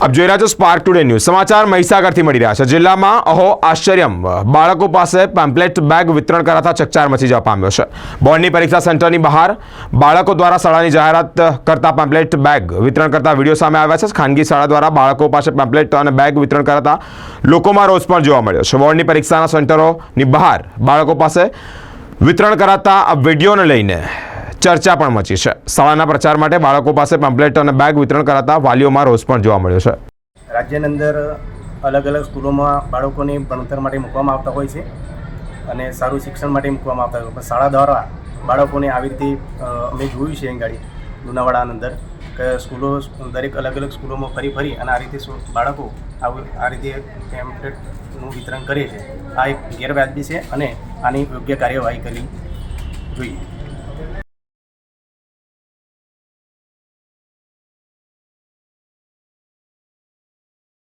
આપ જોઈ રહ્યા છો સ્પાર્ક ટુડે ન્યૂઝ સમાચાર મહીસાગરથી મળી રહ્યા છે. જિલ્લામાં અહો આશ્ચર્યમ. બાળકો પાસે પેમ્પલેટ બેગ વિતરણ કરાતા ચકચાર મચી જવા પામ્યો છે. બોર્ડની પરીક્ષા સેન્ટરની બહાર બાળકો દ્વારા શાળાની જાહેરાત કરતા પેમ્પલેટ બેગ વિતરણ કરતા વીડિયો સામે આવ્યા છે. ખાનગી શાળા દ્વારા બાળકો પાસે પેમ્પલેટ અને બેગ વિતરણ કરાતા લોકોમાં રોષ પણ જોવા મળ્યો છે. બોર્ડની પરીક્ષાના સેન્ટરોની બહાર બાળકો પાસે વિતરણ કરાતા આ વિડીયોને લઈને ચર્ચા પણ મચી છે. શાળાના પ્રચાર માટે બાળકો પાસે પેમ્પલેટ અને બેગ વિતરણ કરાતા વાલીઓમાં રોષ પણ જોવા મળ્યો છે. રાજ્યની અંદર અલગ અલગ સ્કૂલોમાં બાળકોને ભણતર માટે મૂકવામાં આવતા હોય છે અને સારું શિક્ષણ માટે મૂકવામાં આવતા હોય પણ શાળા દ્વારા બાળકોને આવી રીતે અમે જોયું છે ગાડી લુણાવાડાની અંદર કે સ્કૂલો દરેક અલગ અલગ સ્કૂલોમાં ફરી ફરી અને આ રીતે બાળકો આ રીતે પેમ્પલેટનું વિતરણ કરે છે. આ એક ગેરવાજબી છે અને આની યોગ્ય કાર્યવાહી કરવી જોઈએ.